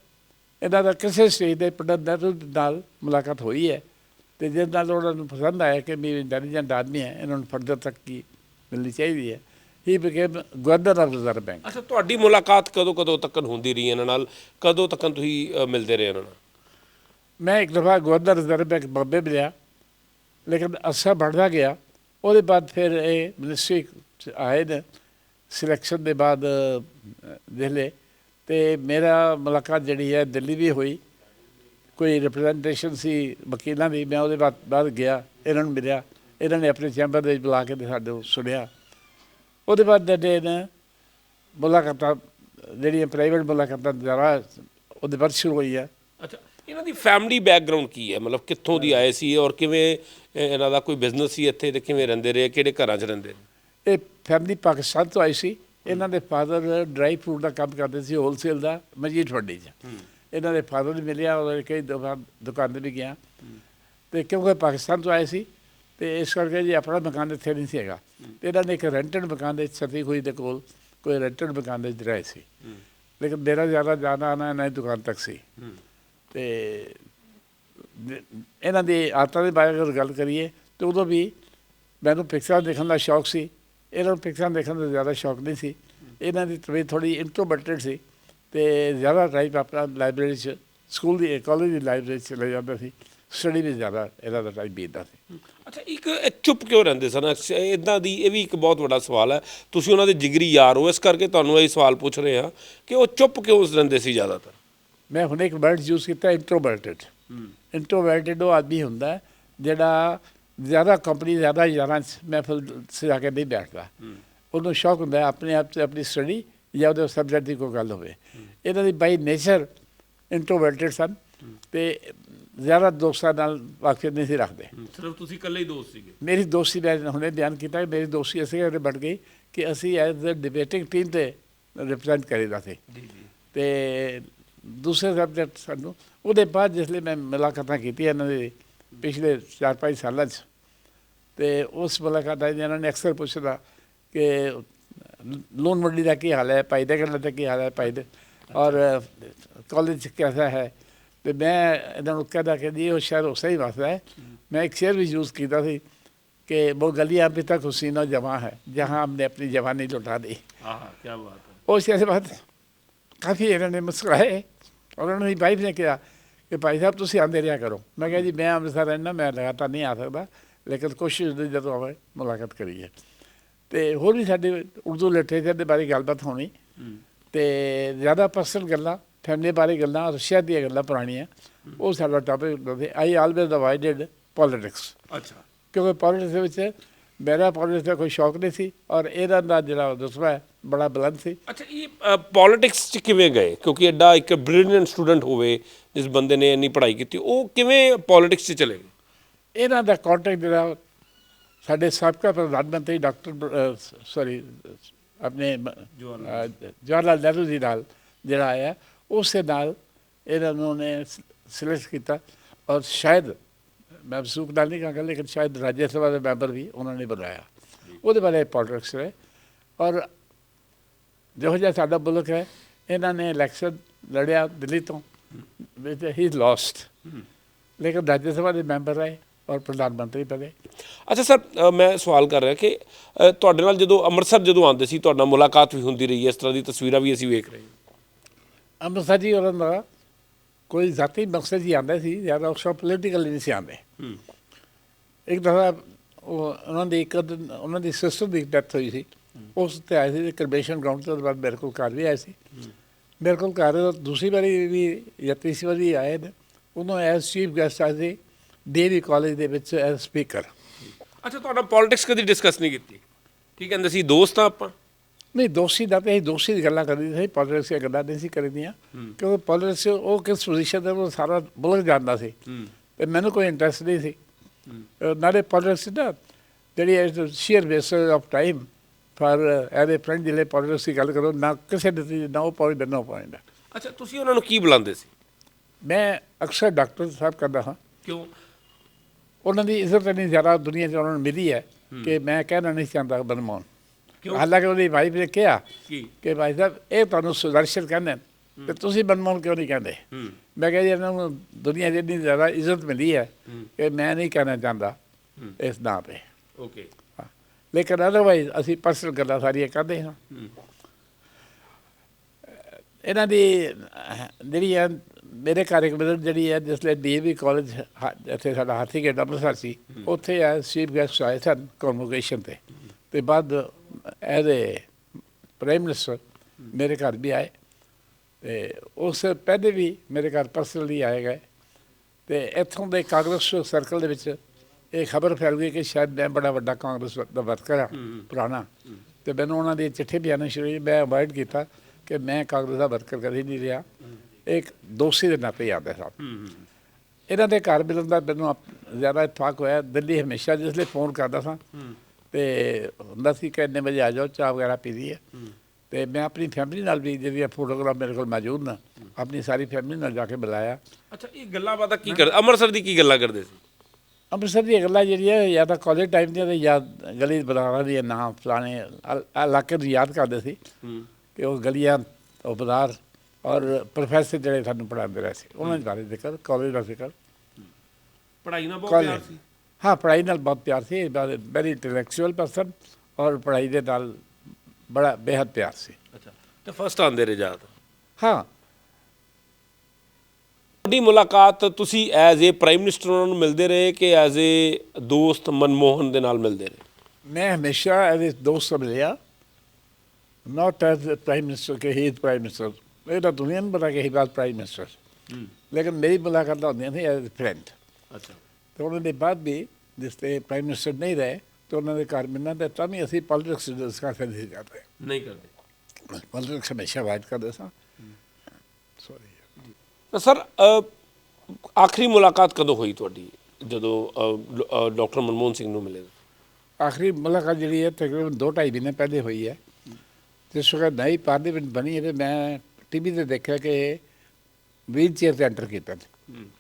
ਇਹਨਾਂ ਦਾ ਕਿਸੇ ਸਟੇਜ ਦੇ ਦੇ ਨਾਲ ਮੁਲਾਕਾਤ ਹੋਈ ਹੈ। ਤੇ ਜਿਸ ਨਾਲ ਉਹਨਾਂ ਨੂੰ ਪਸੰਦ ਆਇਆ ਕਿ ਵੀ ਇੰਟੈਲੀਜੈਂਟ ਆਦਮੀ ਹੈ ਇਹਨਾਂ ਨੂੰ ਫਰਦਰ ਤੱਕ ਕੀ ਮਿਲਣੀ ਚਾਹੀਦੀ ਹੈ। He became governor of reserve bank ਅੱਛਾ ਤੁਹਾਡੀ ਮੁਲਾਕਾਤ ਕਦੋਂ ਕਦੋਂ ਤੱਕ ਹੁੰਦੀ ਰਹੀ ਇਹਨਾਂ ਨਾਲ? ਕਦੋਂ ਤੱਕ ਤੁਸੀਂ ਮਿਲਦੇ ਰਹੇ ਇਹਨਾਂ ਨਾਲ? ਮੈਂ ਇੱਕ ਦਫਾ ਗਵਰਨਰ ਰਿਜ਼ਰਵ ਬੈਂਕ ਬੰਬੇ ਮਿਲਿਆ ਲੇਕਿਨ ਅਰਸਾ बढ़ਦਾ ਗਿਆ। ਉਹਦੇ ਬਾਅਦ ਫਿਰ ਇਹ ਮਿਨਿਸਟਰੀ ਆਏ ਨੇ ਸਿਲੈਕਸ਼ਨ ਦੇ ਬਾਅਦ ਅ, ਦਿੱਲੀ ਤੇ ਮੇਰਾ ਮੁਲਾਕਾਤ ਜਿਹੜੀ ਹੈ ਦਿੱਲੀ ਵੀ ਹੋਈ। ਕੋਈ ਰਿਪਰੈਜ਼ੈਂਟੇਸ਼ਨ ਸੀ ਵਕੀਲਾਂ ਦੀ ਮੈਂ ਉਹਦੇ ਬਾਅਦ ਬਾਅਦ ਗਿਆ ਇਹਨਾਂ ਨੂੰ ਮਿਲਿਆ। ਇਹਨਾਂ ਨੇ ਆਪਣੇ ਚੈਂਬਰ ਦੇ ਵਿੱਚ ਬੁਲਾ ਕੇ ਤੇ ਸਾਡੇ ਸੁਣਿਆ। ਉਹਦੇ ਬਾਅਦ ਦੇ ਨੇ ਮੁਲਾਕਾਤਾਂ ਜਿਹੜੀਆਂ ਪ੍ਰਾਈਵੇਟ ਮੁਲਾਕਾਤਾਂ ਦੁਆਰਾ ਉਹਦੇ ਬਾਅਦ ਸ਼ੁਰੂ ਹੋਈ ਹੈ ਅੱਛਾ ਇਹਨਾਂ ਦੀ ਫੈਮਿਲੀ ਬੈਕਗ੍ਰਾਉਂਡ ਕੀ ਹੈ? ਮਤਲਬ ਕਿੱਥੋਂ ਦੀ ਆਏ ਸੀ ਔਰ ਕਿਵੇਂ ਇਹਨਾਂ ਦਾ ਕੋਈ ਬਿਜ਼ਨਸ ਸੀ ਇੱਥੇ ਤੇ ਕਿਵੇਂ ਰਹਿੰਦੇ ਰਹੇ? ਕਿਹੜੇ ਘਰਾਂ 'ਚ ਰਹਿੰਦੇ ਇਹ ਫੈਮਿਲੀ ਪਾਕਿਸਤਾਨ ਤੋਂ ਆਈ ਸੀ। ਇਹਨਾਂ ਦੇ ਫਾਦਰ ਡਰਾਈ ਫਰੂਟ ਦਾ ਕੰਮ ਕਰਦੇ ਸੀ ਹੋਲਸੇਲ ਦਾ ਮਜੀਦ ਫੰਡੀ 'ਚ। ਇਹਨਾਂ ਦੇ ਫਾਦਰ ਨੂੰ ਮਿਲਿਆ ਔਰ ਕਈ ਦਫਾ ਦੁਕਾਨ ਤੇ ਵੀ ਗਿਆ। ਤੇ ਕਿਉਂਕਿ ਪਾਕਿਸਤਾਨ ਤੋਂ ਆਏ ਸੀ ਤੇ ਇਸ ਕਰਕੇ ਜੀ ਆਪਣਾ ਮਕਾਨ ਇੱਥੇ ਨਹੀਂ ਸੀ ਹੈਗਾ। ਤੇ ਇਹਨਾਂ ਨੇ ਇੱਕ ਰੈਂਟਡ ਮਕਾਨ ਦੇ ਸਤੀ ਹੋਈ ਦੇ ਕੋਲ ਕੋਈ ਰੈਂਟਡ ਮਕਾਨ ਦੇ ਰਹੇ ਸੀ। ਲੇਕਿਨ ਮੇਰਾ ਜ਼ਿਆਦਾ ਜਾਣਾ ਆਣਾ ਇਹਨਾਂ ਦੀ ਦੁਕਾਨ ਤੱਕ ਸੀ। ਤੇ ਇਹਨਾਂ ਦੀ ਆਦਤਾਂ ਦੇ ਬਾਰੇ ਅਗਰ ਗੱਲ ਕਰੀਏ ਤੇ ਉਦੋਂ ਵੀ ਮੈਨੂੰ ਪਿਕਚਰਾਂ ਦੇਖਣ ਦਾ ਸ਼ੌਕ ਸੀ। ਇਹਨਾਂ ਨੂੰ ਪਿਕਚਰਾਂ ਦੇਖਣ ਦਾ ਜ਼ਿਆਦਾ ਸ਼ੌਕ ਨਹੀਂ ਸੀ। ਇਹਨਾਂ ਦੀ ਤਬੀਅਤ ਥੋੜੀ ਇੰਟਰੋਵਰਟਡ ਸੀ ਤੇ ਜ਼ਿਆਦਾ ਟਾਈਮ ਆਪਣਾ ਲਾਇਬ੍ਰੇਰੀ 'ਚ ਸਕੂਲ ਦੀ ਕਾਲਜ ਦੀ ਲਾਇਬ੍ਰੇਰੀ 'ਚ ਚਲੇ ਜਾਂਦਾ ਸੀ। ਸਟੱਡੀ ਵੀ ਜ਼ਿਆਦਾ ਇਹਨਾਂ ਦਾ ਟਾਈਮ ਬੀਤਦਾ ਸੀ। ਅੱਛਾ, ਇੱਕ, ਇਹ ਚੁੱਪ ਕਿਉਂ ਰਹਿੰਦੇ ਸਨ? ਇਦਾਂ ਦੀ ਇਹ ਵੀ ਇੱਕ ਬਹੁਤ ਵੱਡਾ ਸਵਾਲ ਹੈ। ਤੁਸੀਂ ਉਹਨਾਂ ਦੇ ਜਿਗਰੀ ਯਾਰ ਹੋ। ਇਸ ਕਰਕੇ ਤੁਹਾਨੂੰ ਇਹ ਸਵਾਲ ਪੁੱਛ ਰਹੇ ਹਾਂ ਕਿ ਉਹ ਚੁੱਪ ਕਿਉਂ ਰਹਿੰਦੇ ਸੀ ਜ਼ਿਆਦਾਤਰ? ਮੈਂ ਹੁਣ ਇੱਕ ਵਰਡ ਯੂਜ਼ ਕੀਤਾ ਇੰਟਰੋਵਰਟਡ ਇੰਟਰੋਵਰਟਡ ਉਹ ਆਦਮੀ ਹੁੰਦਾ ਜਿਹੜਾ ਜ਼ਿਆਦਾ ਕੰਪਨੀ ਜ਼ਿਆਦਾ ਯਾਰਾਂ 'ਚ ਮਹਿਫਲ 'ਚ ਜਾ ਕੇ ਨਹੀਂ ਬੈਠਦਾ। ਉਹਨੂੰ ਸ਼ੌਕ ਹੁੰਦਾ ਆਪਣੇ ਆਪ 'ਚ ਆਪਣੀ ਸਟੱਡੀ ਜਾਂ ਉਹਦੇ ਸਬਜੈਕਟ ਦੀ ਕੋਈ ਗੱਲ ਹੋਵੇ। ਇਹਨਾਂ ਦੀ ਬਾਈ ਨੇਚਰ ਇੰਟਰੋਵਰਟਡ ਸਨ ਤੇ ਜ਼ਿਆਦਾ ਦੋਸਤਾਂ ਨਾਲ ਵਾਕਿਫ ਨਹੀਂ ਸੀ ਰੱਖਦੇ। ਸਿਰਫ ਤੁਸੀਂ ਇਕੱਲੇ ਹੀ ਦੋਸਤ ਸੀਗੇ? ਮੇਰੀ ਦੋਸਤੀ ਮੈਂ ਹੁਣੇ ਬਿਆਨ ਕੀਤਾ ਕਿ ਮੇਰੀ ਦੋਸਤੀ ਅਸੀਂ ਕਰਕੇ ਬਣ ਗਈ ਕਿ ਅਸੀਂ ਐਜ਼ ਅ ਡਿਬੇਟਿੰਗ ਟੀਮ ਤੇ ਰਿਪਰੈਜ਼ੈਂਟ ਕਰੀਦਾ ਸੀ। ਜੀ ਜੀ। ਤੇ ਦੂਸਰੇ ਸਬਜੈਕਟ ਸਾਨੂੰ ਉਹਦੇ ਬਾਅਦ ਜਿਸ ਲਈ ਮੈਂ ਮੁਲਾਕਾਤਾਂ ਕੀਤੀਆਂ ਇਹਨਾਂ ਦੇ ਪਿਛਲੇ 4-5 ਸਾਲਾਂ 'ਚ ਤੇ ਉਸ ਮੁਲਾਕਾਤਾਂ 'ਚ ਇਹਨਾਂ ਨੇ ਅਕਸਰ ਪੁੱਛਦਾ ਕਿ ਲੋਨ ਮੰਡੀ ਦਾ ਕੀ ਹਾਲ ਹੈ ਭਾਈ ਦੇ ਗੱਲ ਦਾ ਕੀ ਹਾਲ ਹੈ ਭਾਈ ਦੇ ਔਰ ਕਾਲਜ 'ਚ ਕਿਹਦਾ ਹੈ ਤੇ ਮੈਂ ਇਹਨਾਂ ਨੂੰ ਕਹਦਾ ਕਿ ਜੀ ਉਹ ਸ਼ਹਿਰ ਉਸੇ ਹੀ ਵਸਦਾ ਹੈ ਮੈਂ ਇੱਕ ਸ਼ੇਰ ਵੀ ਯੂਜ਼ ਕੀਤਾ ਸੀ कि वो गलियां अभी तक हुसीना जवां है जहां हमने अपनी जवानी लुटा दी ਆਹ ਕੀ ਬਾਤ ਹੈ ਉਸ ਦੇ ਬਾਅਦ ਕਾਫੀ ਇਹਨਾਂ ਨੇ ਮੁਸਕਰਾਏ ਔਰ ਉਹਨਾਂ ਦੀ ਵਾਈਫ ਨੇ ਕਿਹਾ ਕਿ ਭਾਈ ਸਾਹਿਬ ਤੁਸੀਂ ਆਂਦੇ ਰਿਹਾ ਕਰੋ। ਮੈਂ ਕਿਹਾ ਜੀ ਮੈਂ ਅੰਮ੍ਰਿਤਸਰ ਰਹਿਣਾ ਮੈਂ ਲਗਾਤਾਰ ਨਹੀਂ ਆ ਸਕਦਾ ਲੇਕਿਨ ਕੋਸ਼ਿਸ਼ ਦੀ ਜਦੋਂ ਆਵੇ ਮੁਲਾਕਾਤ ਕਰੀਏ। ਤੇ ਹੋਰ ਵੀ ਸਾਡੇ ਉਰਦੂ ਲਿਟਰੇਚਰ ਦੇ ਬਾਰੇ ਗੱਲਬਾਤ ਹੋਣੀ। ਤੇ ਜ਼ਿਆਦਾ ਪਰਸਨਲ ਗੱਲਾਂ ਫੈਮਿਲੀ ਬਾਰੇ ਗੱਲਾਂ ਰਸ਼ੀਆ ਦੀਆਂ ਗੱਲਾਂ ਪੁਰਾਣੀਆਂ ਉਹ ਸਾਡਾ ਟਾਪਿਕ ਹੁੰਦਾ ਸੀ। ਆਈ ਆਲਵੇਜ਼ ਅਵਾਇਡਡ ਪੋਲਿਟਿਕਸ ਅੱਛਾ। ਕਿਉਂਕਿ ਪੋਲਿਟਿਕਸ ਦੇ ਵਿੱਚ ਮੇਰਾ ਪੋਲਿਟਿਕਸ ਦਾ ਕੋਈ ਸ਼ੌਕ ਨਹੀਂ ਸੀ ਔਰ ਇਹਦਾ ਦਾ ਜਿਹੜਾ ਦਸਵਾ ਹੈ ਬੜਾ ਬੁਲੰਦ ਸੀ। ਅੱਛਾ ਇਹ ਪੋਲਿਟਿਕਸ ਚ ਕਿਵੇਂ ਗਏ? ਕਿਉਂਕਿ ਐਡਾ ਇੱਕ ਬ੍ਰਿਲੀਅੰਟ ਸਟੂਡੈਂਟ ਹੋਵੇ ਜਿਸ ਬੰਦੇ ਨੇ ਇੰਨੀ ਪੜ੍ਹਾਈ ਕੀਤੀ ਉਹ ਕਿਵੇਂ ਪੋਲਿਟਿਕਸ ਚ ਚਲੇ ਗਏ? ਇਹਨਾਂ ਦਾ ਕੰਟੈਕਟ ਜਿਹੜਾ ਸਾਡੇ ਸਾਬਕਾ ਪ੍ਰਧਾਨ ਮੰਤਰੀ ਡਾਕਟਰ ਸੌਰੀ ਆਪਣੇ ਜਵਾਹਰ ਲਾਲ ਨਹਿਰੂ ਜੀ ਨਾਲ ਜਿਹੜਾ ਆਇਆ ਉਸ ਦੇ ਨਾਲ ਇਹਨਾਂ ਨੂੰ ਨੇ ਸਿਲੈਕਟ ਕੀਤਾ ਔਰ ਸ਼ਾਇਦ ਮੈਂ ਵਸੂਕ ਨਾਲ ਨਹੀਂ ਕਹਾਂਗਾ ਲੇਕਿਨ ਸ਼ਾਇਦ ਰਾਜ ਸਭਾ ਦੇ ਮੈਂਬਰ ਵੀ ਉਹਨਾਂ ਨੇ ਬਣਾਇਆ। ਉਹਦੇ ਬਾਰੇ ਪੋਲਿਟਿਕਸ ਹੈ ਔਰ ਜਿਹੋ ਜਿਹਾ ਸਾਡਾ ਮੁਲਕ ਹੈ ਇਹਨਾਂ ਨੇ ਇਲੈਕਸ਼ਨ ਲੜਿਆ ਦਿੱਲੀ ਤੋਂ ਵਿੱਚ ਹੀ ਲੋਸਟ ਲੇਕਿਨ ਰਾਜ ਸਭਾ ਦੇ ਮੈਂਬਰ ਰਹੇ ਔਰ ਪ੍ਰਧਾਨ ਮੰਤਰੀ ਬਣੇ। ਅੱਛਾ ਸਰ ਮੈਂ ਸਵਾਲ ਕਰ ਰਿਹਾ ਕਿ ਤੁਹਾਡੇ ਨਾਲ ਜਦੋਂ ਅੰਮ੍ਰਿਤਸਰ ਜਦੋਂ ਆਉਂਦੇ ਸੀ ਤੁਹਾਡਾ ਮੁਲਾਕਾਤ ਵੀ ਹੁੰਦੀ ਰਹੀ ਹੈ ਇਸ ਤਰ੍ਹਾਂ ਦੀ ਤਸਵੀਰਾਂ ਵੀ ਅਸੀਂ ਵੇਖ ਰਹੇ ਹਾਂ। ਅੰਮ੍ਰਿਤਸਰ ਜੀ ਉਹਨਾਂ ਦਾ ਕੋਈ ਜ਼ਾਤੀ ਮਕਸਦ ਹੀ ਆਉਂਦਾ ਸੀ ਜ਼ਿਆਦਾ ਉਸ ਪੋਲੀਟੀਕਲ ਨਹੀਂ ਸੀ ਆਉਂਦੇ। ਇੱਕ ਦਫਾ ਉਹ ਉਹਨਾਂ ਦੀ ਇੱਕ ਉਹਨਾਂ ਦੀ ਸਿਸਟਰ ਦੀ ਡੈਥ ਹੋਈ ਸੀ। ਉਸ ਤੇ ਆਏ ਸੀ ਕਰਬੇਸ਼ਨ ਗਰਾਊਂਡ ਤੋਂ ਬਾਅਦ ਮੇਰੇ ਕੋਲ ਘਰ ਵੀ ਆਏ ਸੀ। ਮੇਰੇ ਕੋਲ ਘਰ ਦੂਸਰੀ ਵਾਰੀ ਵੀ ਜਾਂ ਤੀਸਰੀ ਵਾਰੀ ਆਏ ਨੇ। ਉਦੋਂ ਐਸ ਚੀਫ ਗੈਸਟ ਆਏ ਸੀ ਡੇਵੀ ਕਾਲਜ ਦੇ ਵਿੱਚ ਐਸ ਸਪੀਕਰ ਅੱਛਾ ਤੁਹਾਡਾ ਪੋਲਿਟਿਕਸ ਕਦੀ ਡਿਸਕਸ ਨਹੀਂ ਕੀਤੀ? ਕੀ ਕਹਿੰਦੇ ਸੀ ਦੋਸਤ ਆ ਆਪਾਂ? ਨਹੀਂ ਦੋਸ਼ੀ ਦਾ ਤੇ ਦੋਸ਼ੀ ਦੀ ਗੱਲਾਂ ਕਰਦੀ ਸੀ ਪੋਲਿਟਿਕਸ ਦੀਆਂ ਗੱਲਾਂ ਨਹੀਂ ਸੀ ਕਰੀਦੀਆਂ। ਕਿਉਂਕਿ ਪੋਲਿਟਿਕਸ ਉਹ ਕਿਸ ਪੋਜੀਸ਼ਨ ਤੇ ਉਹ ਸਾਰਾ ਬੁਲਕ ਜਾਂਦਾ ਸੀ। ਤੇ ਮੈਨੂੰ ਕੋਈ ਇੰਟਰਸਟ ਨਹੀਂ ਸੀ। ਨਾਲੇ ਪੋਲਿਟਿਕਸ ਦਾ ਜਿਹੜੀ sheer basis of time for array friend ਜਿਹੜੇ ਪੋਲਿਟਿਕਸ ਦੀ ਗੱਲ ਕਰੋ ਨਾ ਕਿਸੇ ਦੇ ਨਾ ਉਹ ਪੁਆਇੰਟ ਨਾ। ਪੁਆਇੰਟ ਅੱਛਾ ਤੁਸੀਂ ਉਹਨਾਂ ਨੂੰ ਕੀ ਬੁਲਾਉਂਦੇ ਸੀ? ਮੈਂ ਅਕਸਰ ਡਾਕਟਰ ਸਾਹਿਬ ਕਰਦਾ ਹਾਂ। ਕਿਉਂ? ਉਹਨਾਂ ਦੀ ਇੱਜ਼ਤ ਇੰਨੀ ਜ਼ਿਆਦਾ ਦੁਨੀਆ 'ਚ ਉਹਨਾਂ ਨੂੰ ਮਿਲੀ ਹੈ ਕਿ ਮੈਂ ਕਹਿਣਾ ਨਹੀਂ ਚਾਹੁੰਦਾ ਬਨਮੋਹਨ ਕਿਉਂ? ਹਾਲਾਂਕਿ ਉਹਦੀ ਵਾਈਫ ਨੇ ਕਿਹਾ ਕੀ? ਭਾਈ ਸਾਹਿਬ ਇਹ ਤੁਹਾਨੂੰ ਸੁਦਰਸ਼ਨ ਕਹਿੰਦੇ ਤੇ ਤੁਸੀਂ ਮਨਮੋਹਨ ਕਿਉਂ ਨਹੀਂ ਕਹਿੰਦੇ? ਮੈਂ ਕਿਹਾ ਜੀ ਇਹਨਾਂ ਨੂੰ ਦੁਨੀਆ 'ਚ ਇੰਨੀ ਜ਼ਿਆਦਾ ਇੱਜ਼ਤ ਮਿਲੀ ਹੈ ਕਿ ਮੈਂ ਨਹੀਂ ਕਹਿਣਾ ਚਾਹੁੰਦਾ ਇਸ ਨਾਂ ਤੇ। ਓਕੇ। ਲੇਕਿਨ ਅਦਰਵਾਈਜ਼ ਅਸੀਂ ਪਰਸਨਲ ਗੱਲਾਂ ਸਾਰੀਆਂ ਕਰਦੇ ਹਾਂ। ਇਹਨਾਂ ਦੀ ਜਿਹੜੀ ਹੈ ਮੇਰੇ ਕਾਰਜਕ੍ਰਮ ਜਿਹੜੀ ਹੈ ਜਿਸ ਲਈ ਡੀਏਵੀ ਕਾਲਜ ਇੱਥੇ ਸਾਡਾ ਹਾਥੀਗੇਟ ਅੰਮ੍ਰਿਤਸਰ ਸੀ ਉੱਥੇ ਆ ਚੀਫ ਗੈਸਟ ਆਏ ਸਨ ਕਨਵੋਕੇਸ਼ਨ ਤੇ। ਤੇ ਬਾਅਦ ਏ ਪ੍ਰਾਈਮ ਮਿਨਿਸਟਰ ਮੇਰੇ ਘਰ ਵੀ ਆਏ। ਤੇ ਉਸ ਪਹਿਲੇ ਵੀ ਮੇਰੇ ਘਰ ਪਰਸਨਲੀ ਆਏ ਗਏ। ਤੇ ਇੱਥੋਂ ਦੇ ਕਾਂਗਰਸ ਸਰਕਲ ਦੇ ਵਿੱਚ ਇਹ ਖਬਰ ਫੈਲ ਗਈ ਕਿ ਸ਼ਾਇਦ ਮੈਂ ਬੜਾ ਵੱਡਾ ਕਾਂਗਰਸ ਦਾ ਵਰਕਰ ਹਾਂ ਪੁਰਾਣਾ। ਤੇ ਮੈਨੂੰ ਉਹਨਾਂ ਦੀ ਚਿੱਠੀ ਵੀ ਆਉਣੀ ਸ਼ੁਰੂ ਮੈਂ ਅਵਾਇਡ ਕੀਤਾ ਕਿ ਮੈਂ ਕਾਂਗਰਸ ਦਾ ਵਰਕਰ ਕਦੇ ਨਹੀਂ ਰਿਹਾ। ਇੱਕ ਦੋਸਤੀ ਦੇ ਨਾਤੇ ਯਾਦ ਹੈ ਸਾਹਿਬ ਇਹਨਾਂ ਦੇ ਘਰ ਮਿਲਣ ਦਾ ਮੈਨੂੰ ਜ਼ਿਆਦਾ ਇਤਫਾਕ ਹੋਇਆ। ਦਿੱਲੀ ਹਮੇਸ਼ਾ ਜਿਸ ਲਈ ਫੋਨ ਕਰਦਾ ਸਾਂ। ਤੇ ਹੁੰਦਾ ਸੀ ਕਿ ਇੰਨੇ ਵਜੇ ਆ ਜਾਓ ਚਾਹ ਵਗੈਰਾ ਪੀ ਲਈਏ। ਤੇ ਮੈਂ ਆਪਣੀ ਫੈਮਿਲੀ ਨਾਲ ਵੀ ਜਿਹੜੀਆਂ ਫੋਟੋਗ੍ਰਾਫ ਮੇਰੇ ਕੋਲ ਮੌਜੂਦ ਨੇ ਆਪਣੀ ਸਾਰੀ ਫੈਮਿਲੀ ਨਾਲ ਜਾ ਕੇ ਬੁਲਾਇਆ। ਅੱਛਾ ਇਹ ਗੱਲਾਂ ਬਾਤਾਂ ਕੀ ਕਰਦੇ ਅੰਮ੍ਰਿਤਸਰ ਦੀ ਕੀ ਗੱਲਾਂ ਕਰਦੇ ਸੀ? ਅੰਮ੍ਰਿਤਸਰ ਦੀ ਗੱਲਾਂ ਜਿਹੜੀਆਂ ਜਾਂ ਤਾਂ ਕਾਲਜ ਟਾਈਮ ਦੀਆਂ ਤੇ ਜਾਂ ਗਲੀ ਬਜ਼ਾਰਾਂ ਦੀਆਂ ਨਾਮ ਫਲਾਣੇ ਇਲ- ਇਲਾਕੇ ਨੂੰ ਯਾਦ ਕਰਦੇ ਸੀ। ਕਿ ਉਹ ਗਲੀਆਂ ਉਹ ਬਾਜ਼ਾਰ ਔਰ ਪ੍ਰੋਫੈਸਰ ਜਿਹੜੇ ਸਾਨੂੰ ਪੜ੍ਹਾਉਂਦੇ ਰਹੇ ਸੀ ਉਹਨਾਂ ਦੇ ਬਾਰੇ ਜ਼ਿਕਰ ਕਾਲਜ ਦਾ ਜ਼ਿਕਰ। ਪੜ੍ਹਾਈ ਨਾਲ ਬਹੁਤ ਪਿਆਰ ਸੀ। ਹਾਂ ਪੜ੍ਹਾਈ ਨਾਲ ਬਹੁਤ ਪਿਆਰ ਸੀ ਵੈਰੀ ਇੰਟੈਲੈਕਚੁਅਲ ਪਰਸਨ ਔਰ ਪੜ੍ਹਾਈ ਦੇ ਨਾਲ ਬੜਾ ਬੇਹੱਦ ਪਿਆਰ ਸੀ। ਅੱਛਾ ਤੇ ਫਸਟ ਆਂਦੇ ਰਹੇ ਜ਼ਿਆਦਾ? ਹਾਂ। ਤੁਹਾਡੀ ਮੁਲਾਕਾਤ ਤੁਸੀਂ ਐਜ਼ ਏ ਪ੍ਰਾਈਮ ਮਿਨਿਸਟਰ ਉਹਨਾਂ ਨੂੰ ਮਿਲਦੇ ਰਹੇ ਕਿ ਐਜ਼ ਏ ਦੋਸਤ ਮਨਮੋਹਨ ਦੇ ਨਾਲ ਮਿਲਦੇ ਰਹੇ? ਮੈਂ ਹਮੇਸ਼ਾ ਐਜ਼ ਦੋਸਤ ਮਿਲਿਆ ਨਾਟ ਐਜ਼ ਪ੍ਰਾਈਮ ਮਿਨਿਸਟਰ ਕਿ ਹੀ ਪ੍ਰਾਈਮ ਮਿਨਿਸਟਰ ਇਹ ਤਾਂ ਦੁਨੀਆ ਨੂੰ ਪਤਾ ਕਿ ਹੀ ਵਾਸ ਪ੍ਰਾਈਮ ਮਿਨਿਸਟਰ ਲੇਕਿਨ ਮੇਰੀ ਮੁਲਾਕਾਤਾਂ ਹੁੰਦੀਆਂ ਸੀ ਐਜ਼ ਫਰੈਂਡ ਅੱਛਾ। ਤੇ ਉਹਨਾਂ ਦੇ ਬਾਅਦ ਵੀ ਜਿਸ ਤੇ ਪ੍ਰਾਈਮ ਮਿਨਿਸਟਰ ਨਹੀਂ ਰਹੇ ਤੇ ਉਹਨਾਂ ਦੇ ਘਰ ਮਿਲਣਾ ਤੇ ਤਾਂ ਵੀ ਅਸੀਂ ਪੋਲਿਟਿਕਸ ਡਿਸਕਸ ਨਹੀਂ ਕਰਦੇ ਨਹੀਂ ਕਰਦੇ। ਪੋਲਿਟਿਕਸ ਹਮੇਸ਼ਾ ਵਾਈਟ ਕਰਦੇ ਸਾਂ। ਸੌਰੀ ਤਾਂ ਸਰ ਆਖਰੀ ਮੁਲਾਕਾਤ ਕਦੋਂ ਹੋਈ ਤੁਹਾਡੀ ਜਦੋਂ ਡਾਕਟਰ ਮਨਮੋਹਨ ਸਿੰਘ ਨੂੰ ਮਿਲੇ? ਆਖਰੀ ਮੁਲਾਕਾਤ ਜਿਹੜੀ ਹੈ ਤਕਰੀਬਨ ਦੋ ਢਾਈ ਮਹੀਨੇ ਪਹਿਲੇ ਹੋਈ ਹੈ। ਜਿਸ ਵਕਤ ਨਈ ਪਾਰਲੀਮੈਂਟ ਬਣੀ ਹੈ ਤੇ ਮੈਂ ਟੀਵੀ ਤੇ ਦੇਖਿਆ ਕਿ ਵੀਲ ਚੇਅਰ ਤੇ ਐਂਟਰ ਕੀਤਾ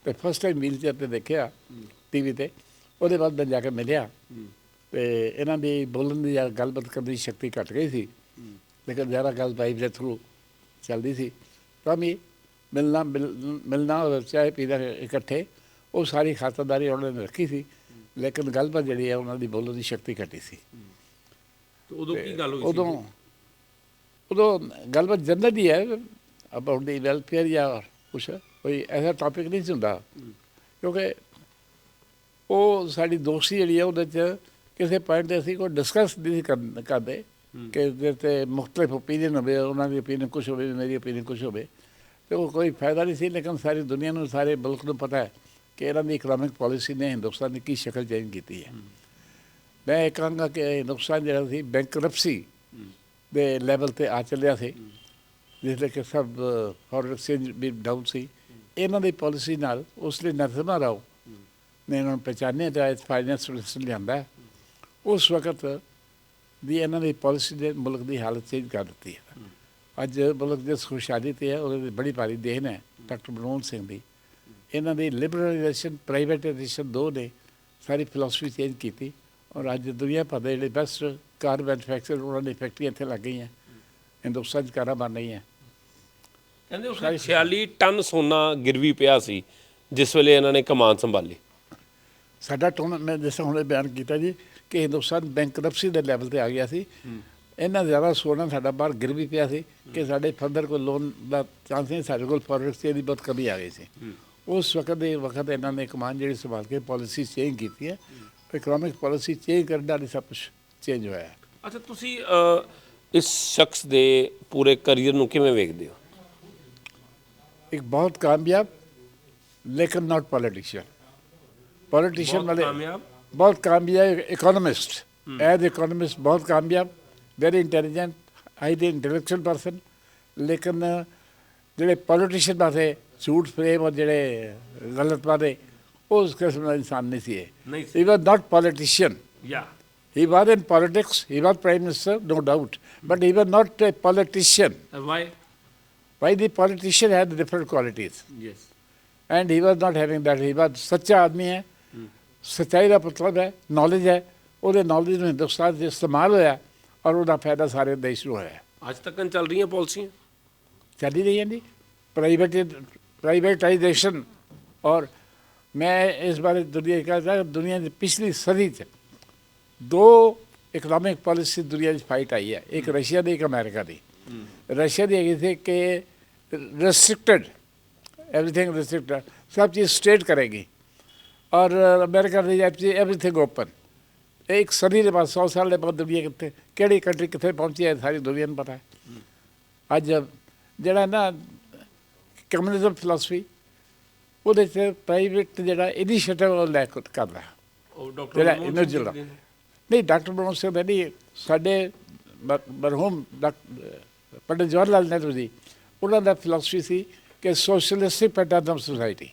ਤੇ ਫਸਟ ਟਾਈਮ ਵੀਲ ਚੇਅਰ ਤੇ ਦੇਖਿਆ ਟੀਵੀ ਤੇ। ਉਹਦੇ ਬਾਅਦ ਮੈਂ ਜਾ ਕੇ ਮਿਲਿਆ। ਤੇ ਇਹਨਾਂ ਦੀ ਬੋਲਣ ਦੀ ਜਾਂ ਗੱਲਬਾਤ ਕਰਨ ਦੀ ਸ਼ਕਤੀ ਘਟ ਗਈ ਸੀ। ਲੇਕਿਨ ਜ਼ਿਆਦਾ ਗੱਲ ਵਾਈਫ ਦੇ ਥਰੂ ਚੱਲਦੀ ਸੀ। ਤਾਂ ਵੀ ਮਿਲਣਾ ਮਿਲ- ਮਿਲਣਾ ਔਰ ਚਾਹ ਪੀਣਾ ਇਕੱਠੇ ਉਹ ਸਾਰੀ ਖਾਤਰਦਾਰੀ ਉਹਨਾਂ ਨੇ ਰੱਖੀ ਸੀ। ਲੇਕਿਨ ਗੱਲਬਾਤ ਜਿਹੜੀ ਹੈ ਉਹਨਾਂ ਦੀ ਬੋਲਣ ਦੀ ਸ਼ਕਤੀ ਘਟੀ ਸੀ। ਤੇ ਉਦੋਂ ਕੀ ਗੱਲ ਹੋਈ ਉਦੋਂ ਉਦੋਂ ਗੱਲਬਾਤ ਜਨਰਲ ਹੀ ਹੈ ਅਬਾਊਟ ਦੀ ਵੈਲਫੇਅਰ ਜਾਂ ਕੁਛ ਕੋਈ ਐਸਾ ਟਾਪਿਕ ਨਹੀਂ ਹੁੰਦਾ। ਕਿਉਂਕਿ ਉਹ ਸਾਡੀ ਦੋਸਤੀ ਜਿਹੜੀ ਹੈ ਉਹਦੇ ਚ ਕਿਸੇ ਪੁਆਇੰਟ ਤੇ ਅਸੀਂ ਕੋਈ ਡਿਸਕਸ ਨਹੀਂ ਕਰਦੇ। ਕਿ ਤੇ ਮੁxtਲਫ ਓਪੀਨੀਅਨ ਹੋਵੇ ਉਹਨਾਂ ਦੀ ਓਪੀਨੀਅਨ ਕੁਛ ਹੋਵੇ ਮੇਰੀ ਓਪੀਨੀਅਨ ਕੁਛ ਹੋਵੇ। ਤੇ ਉਹ ਕੋਈ ਫਾਇਦਾ ਨਹੀਂ ਸੀ, ਲੇਕਿਨ ਸਾਰੀ ਦੁਨੀਆ ਨੂੰ ਸਾਰੇ ਮੁਲਕ ਨੂੰ ਪਤਾ ਹੈ ਕਿ ਇਹਨਾਂ ਦੀ ਇਕਨੋਮਿਕ ਪਾਲਿਸੀ ਨੇ ਹਿੰਦੁਸਤਾਨ ਦੀ ਕੀ ਸ਼ਕਲ ਚੇਂਜ ਕੀਤੀ ਹੈ। ਮੈਂ ਇਹ ਕਹਾਂਗਾ ਕਿ ਹਿੰਦੁਸਤਾਨ ਜਿਹੜਾ ਸੀ ਬੈਂਕਰਪਸੀ ਦੇ ਲੈਵਲ ਤੇ ਆ ਚੱਲਿਆ ਸੀ, ਜਿਸ ਲਈ ਕਿ ਸਭ ਫੋਰਨ ਐਕਸਚੇਂਜ ਵੀ ਡਾਊਨ ਸੀ। ਇਹਨਾਂ ਦੀ ਪਾਲਿਸੀ ਨਾਲ ਉਸ ਲਈ ਨਰਸਮਾ ਰਾਓ ਨੇ ਇਹਨਾਂ ਨੂੰ ਪਹਿਚਾਨਿਆ ਤੇ ਫਾਈਨੈਂਸ ਮਿਨਿਸਟਰ ਲਿਆਂਦਾ ਉਸ ਵਕਤ ਦੀ ਇਹਨਾਂ ਦੀ ਪਾਲਿਸੀ ਨੇ ਮੁਲਕ ਦੀ ਹਾਲਤ ਚੇਂਜ ਕਰ ਦਿੱਤੀ ਹੈ। ਅੱਜ ਮੁਲਕ ਜਿਸ ਖੁਸ਼ਹਾਲੀ ਤੇ ਹੈ ਉਹਦੇ ਬੜੀ ਭਾਰੀ ਦੇਣ ਹੈ ਡਾਕਟਰ ਮਨਮੋਹਨ ਸਿੰਘ ਦੀ। ਇਹਨਾਂ ਦੀ ਲਿਬਰਲਾਈਜੇਸ਼ਨ ਪ੍ਰਾਈਵੇਟਾਈਜੇਸ਼ਨ ਦੋ ਨੇ ਸਾਰੀ ਫਿਲਾਸਫੀ ਚੇਂਜ ਕੀਤੀ ਔਰ ਅੱਜ ਦੁਨੀਆ ਭਰ ਦੇ ਜਿਹੜੇ ਬੈਸਟ ਕਾਰ ਮੈਨੂਫੈਕਚਰ ਉਹਨਾਂ ਦੀ ਫੈਕਟਰੀਆਂ ਇੱਥੇ ਲੱਗ ਗਈਆਂ ਹਿੰਦੁਸਤਾਨ 'ਚ ਕਾਰਾਂ ਬਣ ਰਹੀਆਂ। ਕਹਿੰਦੇ ਉਸ 46 ਟਨ ਸੋਨਾ ਗਿਰਵੀ ਪਿਆ ਸੀ ਜਿਸ ਵੇਲੇ ਇਹਨਾਂ ਨੇ ਕਮਾਨ ਸੰਭਾਲੀ। ਸਾਡਾ ਟੋਨ ਮੈਂ ਜਿਸ ਹੁਣੇ ਬਿਆਨ ਕੀਤਾ ਜੀ ਕਿ ਹਿੰਦੁਸਤਾਨ ਬੈਂਕਰਪਸੀ ਦੇ ਲੈਵਲ ਤੇ ਆ ਗਿਆ ਸੀ। ਇਹਨਾਂ ਜ਼ਿਆਦਾ ਸੋਨਾ ਸਾਡਾ ਬਾਹਰ ਗਿਰ ਵੀ ਪਿਆ ਸੀ ਕਿ ਸਾਡੇ ਫਰਦਰ ਕੋਈ ਲੋਨ ਦਾ ਚਾਂਸ ਨਹੀਂ ਸਾਡੇ ਕੋਲ ਫੋਰੈਕਸੀ ਦੀ ਬਹੁਤ ਕਮੀ ਆ ਗਈ ਸੀ। ਉਸ ਵਕਤ ਦੇ ਵਕਤ ਇਹਨਾਂ ਨੇ ਕਮਾਨ ਜਿਹੜੀ ਸੰਭਾਲ ਕੇ ਪਾਲਿਸੀ ਚੇਂਜ ਕੀਤੀ ਹੈ। ਇਕਨੋਮਿਕ ਪਾਲਿਸੀ ਚੇਂਜ ਕਰਨ ਦਾ ਸਭ ਕੁਝ ਚੇਂਜ ਹੋਇਆ। ਅੱਛਾ ਤੁਸੀਂ ਇਸ ਸ਼ਖਸ ਦੇ ਪੂਰੇ ਕੈਰੀਅਰ ਨੂੰ ਕਿਵੇਂ ਵੇਖਦੇ ਹੋ? ਇੱਕ ਬਹੁਤ ਕਾਮਯਾਬ ਲੇਕਿਨ ਨਾਟ ਪੋਲੀਟੀਸ਼ੀਅਨ ਪੋਲੀਟੀਸ਼ੀਅਨ ਵਾਲੇ ਬਹੁਤ ਕਾਮਯਾਬ ਇਕਨੋਮਿਸਟ ਐਜ਼ ਇਕਨੋਮਿਸਟ ਬਹੁਤ ਕਾਮਯਾਬ। ਵੈਰੀ ਇੰਟੈਲੀਜੈਂਟ ਆਈ ਦੇ ਇੰਟੈਲੈਕਚੁਅਲ ਪਰਸਨ ਲੇਕਿਨ ਜਿਹੜੇ ਪੋਲੀਟੀਸ਼ੀਅਨ ਪਾਸੇ ਝੂਠ ਫਰੇਮ ਔਰ ਜਿਹੜੇ ਗਲਤ ਬਾਤੇ ਉਹ ਉਸ ਕਿਸਮ ਦਾ ਇਨਸਾਨ ਨਹੀਂ ਸੀ ਹੀ ਵਾਸ ਨਾਟ ਪੋਲੀਟੀਸ਼ੀਅਨ ਯਾ he was in politics he was prime minister no doubt but he was not a politician why why the politician had different qualities yes and he was not having that he was ਸੱਚਾ ਆਦਮੀ ਹੈ ਸੱਚਾਈ ਦਾ ਮਤਲਬ ਹੈ knowledge ਹੈ ਉਹਦੇ knowledge ਨੂੰ ਹਿੰਦੁਸਤਾਨ ਦੇ ਇਸਤੇਮਾਲ ਹੋਇਆ ਔਰ ਉਹਦਾ ਫਾਇਦਾ ਸਾਰੇ ਦੇਸ਼ ਨੂੰ ਹੋਇਆ ਅੱਜ ਤੱਕ ਚੱਲ ਰਹੀਆਂ ਪਾਲਿਸੀਆਂ ਚੱਲੀ ਰਹੀ ਹੈ ਜੀ ਪ੍ਰਾਈਵੇਟ ਪ੍ਰਾਈਵੇਟਾਈਜੇਸ਼ਨ ਔਰ ਮੈਂ ਇਸ ਬਾਰੇ ਦੁਨੀਆ ਕਹਿੰਦਾ ਦੁਨੀਆ ਦੀ ਪਿਛਲੀ ਸਦੀ 'ਚ ਦੋ ਇਕਨੋਮਿਕ ਪਾਲਿਸੀ ਦੁਨੀਆ 'ਚ ਫਾਈਟ ਆਈ ਹੈ ਇੱਕ ਰਸ਼ੀਆ ਦੀ ਇੱਕ ਅਮਰੀਕਾ ਦੀ ਰਸ਼ੀਆ ਦੀ ਹੈਗੀ ਸੀ ਕਿ ਰੈਸਟ੍ਰਿਕਟਡ एवरीथिंग रिस्ट्रिक्टेड सब चीज़ स्ट्रेट करेगी और अमेरिका ਦੀ ਜਾਇ एवरीथिंग ओपन ਇੱਕ ਸਦੀ ਦੇ ਬਾਅਦ 100 ਸਾਲ ਦੇ ਬਾਅਦ ਦੁਨੀਆ ਕਿੱਥੇ ਕਿਹੜੀ ਕੰਟਰੀ ਕਿੱਥੇ ਪਹੁੰਚੀ ਹੈ ਸਾਰੀ ਦੁਨੀਆ ਨੂੰ ਪਤਾ ਹੈ। ਅੱਜ ਜਿਹੜਾ ਨਾ ਕਮਿਊਨਿਜ਼ਮ ਫਿਲਾਸਫੀ ਉਹਦੇ ਚ ਪ੍ਰਾਈਵੇਟ ਜਿਹੜਾ ਇਨੀਸ਼ੀਏਟਿਵ ਲੈ ਕੇ ਕਰਦਾ ਉਹ ਜਿਹੜਾ individual ਆ। ਨਹੀਂ ਡਾਕਟਰ ਸਿੰਘ ਦਾ ਨਹੀਂ ਸਾਡੇ ਮਰਹੂਮ ਪੰਡਿਤ ਜਵਾਹਰ ਲਾਲ ਨਹਿਰੂ ਜੀ ਉਹਨਾਂ ਦਾ ਫਿਲਾਸਫੀ ਸੀ ਕਿ socialistic pattern of society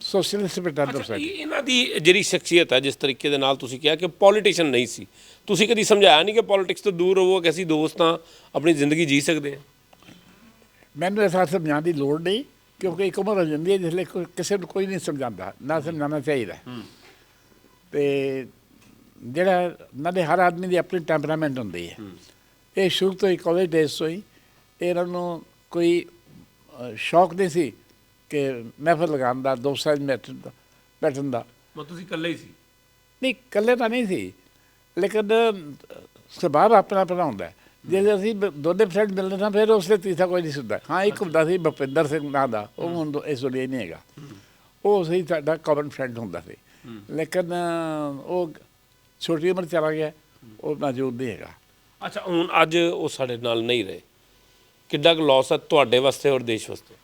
socialistic pattern of ਅੱਛਾ ਸੋਸਾਇਟੀ ਇਹ- ਇਹਨਾਂ ਦੀ ਜਿਹੜੀ ਸ਼ਖਸੀਅਤ ਹੈ ਜਿਸ ਤਰੀਕੇ ਦੇ ਨਾਲ ਤੁਸੀਂ ਕਿਹਾ ਕਿ ਪੋਲੀਟੀਸ਼ੀਅਨ ਨਹੀਂ ਸੀ। ਤੁਸੀਂ ਕਦੀ ਸਮਝਾਇਆ ਨਹੀਂ ਕਿ ਪੋਲਿਟਿਕਸ ਤੋਂ ਦੂਰ ਰਹੋ ਕਿ ਅਸੀਂ ਦੋਸਤ ਆਪਣੀ ਜ਼ਿੰਦਗੀ ਜੀ ਸਕਦੇ ਹਾਂ? ਮੈਨੂੰ ਇਸ ਵਾਸਤੇ ਸਮਝਾਉਣ ਦੀ ਲੋੜ ਨਹੀਂ ਕਿਉਂਕਿ ਇੱਕ ਉਮਰ ਹੋ ਜਾਂਦੀ ਹੈ ਜਿਸ ਲਈ ਕੋਈ- ਕਿਸੇ ਨੂੰ ਕੋਈ ਨਹੀਂ ਸਮਝਾਉਂਦਾ ਨਾ ਸਮਝਾਉਣਾ ਚਾਹੀਦਾ। ਤੇ ਜਿਹੜਾ ਨਾਲੇ ਹਰ ਆਦਮੀ ਦੀ ਆਪਣੀ ਟੈਂਪਰਾਮੈਂਟ ਹੁੰਦੀ ਹੈ। ਇਹ ਸ਼ੁਰੂ ਤੋਂ ਹੀ ਕਾਲਜ ਡੇਸ ਤੋਂ ਹੀ ਇਹਨਾਂ ਨੂੰ ਕੋਈ ਅ, ਸ਼ੌਕ ਨਹੀਂ ਸੀ ਕਿ ਮਹਿਫਲ ਲਗਾਉਣ ਦਾ ਦੋਸਤਾਂ ਵਿੱਚ ਬੈਠਣ ਦਾ ਬੈਠਣ ਦਾ। ਮੈਂ ਤੁਸੀਂ ਇਕੱਲੇ ਹੀ ਸੀ? ਨਹੀਂ ਇਕੱਲੇ ਤਾਂ ਨਹੀਂ ਸੀ। ਲੇਕਿਨ ਸੁਭਾਅ ਆਪਣਾ ਆਪਣਾ ਹੁੰਦਾ। ਜੇ ਅਸੀਂ ਦੋਨੇ ਫਰੈਂਡ ਮਿਲਦੇ ਤਾਂ ਫਿਰ ਉਸਲੇ ਤੀਸਰਾ ਕੋਈ ਨਹੀਂ ਸੁਣਦਾ। ਹਾਂ ਇੱਕ ਹੁੰਦਾ ਸੀ ਭੁਪਿੰਦਰ ਸਿੰਘ ਨਾਂ ਦਾ ਉਹ ਹੁਣ ਦੋ- ਇਸ ਵੇਲੇ ਨਹੀਂ ਹੈਗਾ। ਉਹ ਸਹੀ ਸਾਡਾ ਕਾਮਨ ਫਰੈਂਡ ਹੁੰਦਾ ਸੀ। ਲੇਕਿਨ ਉਹ ਛੋਟੀ ਉਮਰ 'ਚ ਚਲਾ ਗਿਆ ਉਹ ਮੌਜੂਦ ਨਹੀਂ ਹੈਗਾ। ਅੱਛਾ ਹੁਣ ਅੱਜ ਉਹ ਸਾਡੇ ਨਾਲ ਨਹੀਂ ਰਹੇ। ਕਿੱਡਾ ਕੁ ਲਾਸ ਹੈ ਤੁਹਾਡੇ ਵਾਸਤੇ ਔਰ ਦੇਸ਼ ਵਾਸਤੇ?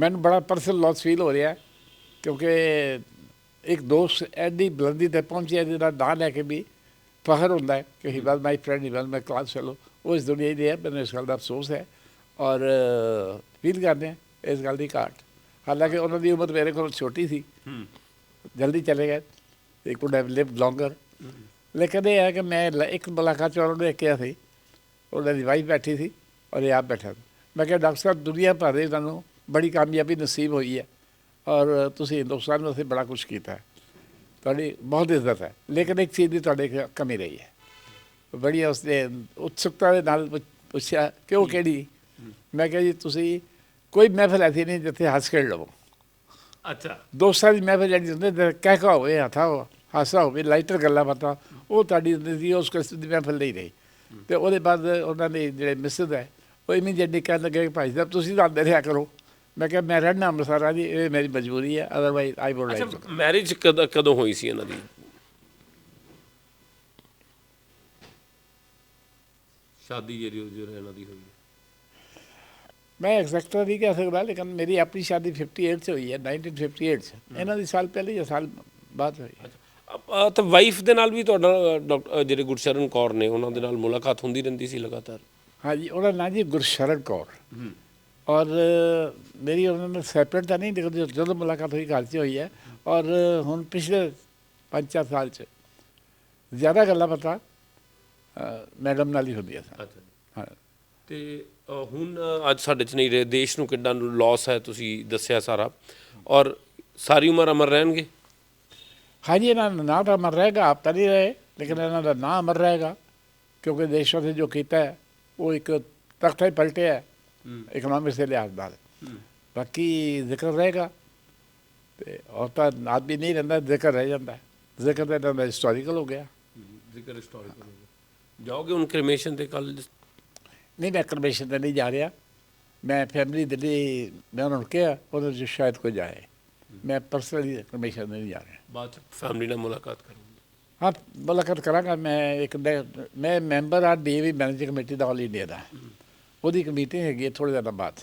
ਮੈਨੂੰ ਬੜਾ ਪਰਸਨਲ ਲਾਸ ਫੀਲ ਹੋ ਰਿਹਾ ਕਿਉਂਕਿ ਇੱਕ ਦੋਸਤ ਐਡੀ ਬੁਲੰਦੀ ਤੇ ਪਹੁੰਚਿਆ ਜਿਹਦਾ ਨਾਂ ਲੈ ਕੇ ਵੀ ਫਖਰ ਹੁੰਦਾ ਹੈ ਕਿ he was my friend he was my class fellow ਉਹ ਇਸ ਦੁਨੀਆ ਦੀ ਹੈ ਮੈਨੂੰ ਇਸ ਗੱਲ ਦਾ ਅਫਸੋਸ ਹੈ ਔਰ ਫੀਲ ਕਰਦੇ ਹਾਂ ਇਸ ਗੱਲ ਦੀ ਘਾਟ। ਹਾਲਾਂਕਿ ਉਹਨਾਂ ਦੀ ਉਮਰ ਮੇਰੇ ਕੋਲ ਛੋਟੀ ਸੀ। ਜਲਦੀ ਚਲੇ ਗਏ they could have lived longer ਲੇਕਿਨ ਇਹ ਹੈ ਕਿ ਮੈਂ ਇੱਕ ਮੁਲਾਕਾਤ 'ਚ ਉਹਨਾਂ ਨੂੰ ਕਿਹਾ ਸੀ ਉਹਨਾਂ ਦੀ ਵਾਈਫ ਬੈਠੀ ਸੀ ਔਰ ਇਹ ਆਪ ਬੈਠਾ ਮੈਂ ਕਿਹਾ ਡਾਕਟਰ ਸਾਹਿਬ ਦੁਨੀਆ ਭਰ ਦੇ ਤੁਹਾਨੂੰ ਬੜੀ ਕਾਮਯਾਬੀ ਨਸੀਬ ਹੋਈ ਹੈ। ਔਰ ਤੁਸੀਂ ਹਿੰਦੁਸਤਾਨ ਵਾਸਤੇ ਬੜਾ ਕੁਝ ਕੀਤਾ ਹੈ। ਤੁਹਾਡੀ ਬਹੁਤ ਇੱਜ਼ਤ ਹੈ। ਲੇਕਿਨ ਇੱਕ ਚੀਜ਼ ਦੀ ਤੁਹਾਡੇ ਕਮੀ ਰਹੀ ਹੈ। ਬੜੀ ਉਸਨੇ ਉਤਸੁਕਤਾ ਦੇ ਨਾਲ ਪੁੱਛ- ਪੁੱਛਿਆ ਕਿ ਉਹ ਕਿਹੜੀ? ਮੈਂ ਕਿਹਾ ਜੀ ਤੁਸੀਂ ਕੋਈ ਮਹਿਫਲ ਐਸੀ ਨਹੀਂ ਜਿੱਥੇ ਹੱਸ ਖੇਡ ਲਵੋ। ਅੱਛਾ। ਦੋਸਤਾਂ ਦੀ ਮਹਿਫਲ ਜਿਹੜੀ ਹੁੰਦੀ ਕਹਿ ਕਾ ਹੋਵੇ ਹੱਥਾ ਹਾਸਾ ਹੋਵੇ ਲਾਈਟਰ ਗੱਲਾਂ ਬਾਤਾਂ ਉਹ ਤੁਹਾਡੀ ਜ਼ਿੰਦਗੀ ਉਸ ਕਿਸਮ ਦੀ ਮਹਿਫਲ ਨਹੀਂ ਰਹੀ। ਤੇ ਉਹਦੇ ਬਾਅਦ ਉਹਨਾਂ ਦੇ ਜਿਹੜੇ ਮਿਸਦ ਹੈ ਉਹ ਇਮੀਡੀਏਟਲੀ ਕਹਿਣ ਲੱਗੇ ਕਿ ਭਾਈ ਸਾਹਿਬ ਤੁਸੀਂ ਤਾਂ ਆਉਂਦੇ ਰਿਹਾ ਕਰੋ। ਮੈਂ ਕਿਹਾ ਮੈਂ ਰਹਿਣਾ ਅੰਮ੍ਰਿਤਸਰ ਆ ਜੀ ਇਹ ਮੇਰੀ ਮਜਬੂਰੀ ਹੈ ਅਦਰਵਾਈਜ਼ ਆਈ ਵੁੱਡ ਲਾਈਕ ਅੱਛਾ ਮੈਰਿਜ ਕਦੋਂ ਕਦੋਂ ਹੋਈ ਸੀ ਇਹਨਾਂ ਦੀ? ਸ਼ਾਦੀ ਜਿਹੜੀ ਉਹ ਜਿਹੜਾ ਇਹਨਾਂ ਦੀ ਹੋਈ ਹੈ। ਮੈਂ ਐਗਜ਼ੈਕਟ ਨਹੀਂ ਕਹਿ ਸਕਦਾ ਲੇਕਿਨ ਮੇਰੀ ਆਪਣੀ ਸ਼ਾਦੀ 58 ਚ ਹੋਈ ਹੈ 1958 ਚ। ਇਹਨਾਂ ਦੀ ਸਾਲ ਪਹਿਲੇ ਜਾਂ ਸਾਲ ਬਾਅਦ ਹੋਈ ਤਾਂ ਵਾਈਫ ਦੇ ਨਾਲ ਵੀ ਤੁਹਾਡਾ ਡਾਕਟਰ ਜਿਹੜੇ ਗੁਰਸ਼ਰਨ ਕੌਰ ਨੇ ਉਹਨਾਂ ਦੇ ਨਾਲ ਮੁਲਾਕਾਤ ਹੁੰਦੀ ਰਹਿੰਦੀ ਸੀ ਲਗਾਤਾਰ? ਹਾਂਜੀ ਉਹਦਾ ਨਾਂ ਜੀ ਗੁਰਸ਼ਰਨ ਕੌਰ। ਔਰ ਮੇਰੀ ਉਹਨਾਂ ਨਾਲ ਸੈਪਰੇਟ ਤਾਂ ਨਹੀਂ ਲੇਕਿਨ ਜਦੋਂ- ਮੁਲਾਕਾਤ ਹੋਈ ਘਰ 'ਚ ਹੋਈ ਹੈ। ਔਰ ਹੁਣ ਪਿਛਲੇ ਪੰਜ ਚਾਰ ਸਾਲ 'ਚ ਜ਼ਿਆਦਾ ਗੱਲਾਂ ਪਤਾ ਮੈਡਮ ਨਾਲ ਹੀ ਹੁੰਦੀਆਂ ਸਨ। ਹਾਂ। ਤੇ ਹੁਣ ਅੱਜ ਸਾਡੇ ਚ ਨਹੀਂ ਰਹੇ ਦੇਸ਼ ਨੂੰ ਕਿੰਨਾ ਲਾਸ ਹੈ ਤੁਸੀਂ ਦੱਸਿਆ ਸਾਰਾ। ਔਰ ਸਾਰੀ ਉਮਰ ਅਮਰ ਰਹਿਣਗੇ? ਹਾਂਜੀ ਇਹਨਾਂ ਦਾ ਨਾਂ ਤਾਂ ਅਮਰ ਰਹੇਗਾ ਆਪ ਤਾਂ ਨਹੀਂ ਰਹੇ ਲੇਕਿਨ ਇਹਨਾਂ ਦਾ ਨਾਂ ਅਮਰ ਰਹੇਗਾ। ਕਿਉਂਕਿ ਦੇਸ਼ ਵਾਸਤੇ ਜੋ ਕੀਤਾ ਹੈ ਉਹ ਇੱਕ ਤਖਤਾ ਹੀ ਪਲਟਿਆ ਹੈ। ਇਕਨੋਮਿਕਸ ਦੇ ਲਿਹਾਜ਼ ਨਾਲ ਬਾਕੀ ਜ਼ਿਕਰ ਰਹੇਗਾ ਤੇ ਔਰ ਤਾਂ ਆਦਮੀ ਨਹੀਂ ਰਹਿੰਦਾ ਜ਼ਿਕਰ ਰਹਿ ਜਾਂਦਾ ਜ਼ਿਕਰ ਤਾਂ ਇਹਨਾਂ ਦਾ ਹਿਸਟੋਰੀਕਲ ਹੋ ਗਿਆ ਜ਼ਿਕਰ ਹਿਸਟੋਰੀਕਲ ਜਾਓਗੇ ਹੁਣ ਕ੍ਰਿਮੇਸ਼ਨ ਤੇ ਕੱਲ ਨਹੀਂ ਮੈਂ ਕਨਵੈਸ਼ਨ ਤੇ ਨਹੀਂ ਜਾ ਰਿਹਾ ਮੈਂ ਫੈਮਿਲੀ ਦੇ ਲਈ ਮੈਂ ਉਹਨਾਂ ਨੂੰ ਕਿਹਾ ਉਹਨਾਂ ਚ ਸ਼ਾਇਦ ਕੋਈ ਜਾਏ ਮੈਂ ਪਰਸਨਲੀ ਕਨਵੈਸ਼ਨ ਤੇ ਨਹੀਂ ਜਾ ਰਿਹਾ ਬਾਅਦ ਫੈਮਿਲੀ ਨਾਲ ਮੁਲਾਕਾਤ ਕਰੂੰਗੀ ਹਾਂ ਮੁਲਾਕਾਤ ਕਰਾਂਗਾ ਮੈਂ ਇੱਕ ਮੈਂ ਮੈਂਬਰ ਆ ਡੀਵੀ ਮੈਨੇਜਿੰਗ ਕਮੇਟੀ ਦਾ ਆਲ ਇੰਡੀਆ ਦਾ ਉਹਦੀ ਇੱਕ ਮੀਟਿੰਗ ਹੈਗੀ ਹੈ, ਥੋੜ੍ਹੇ ਦਿਨਾਂ ਬਾਅਦ।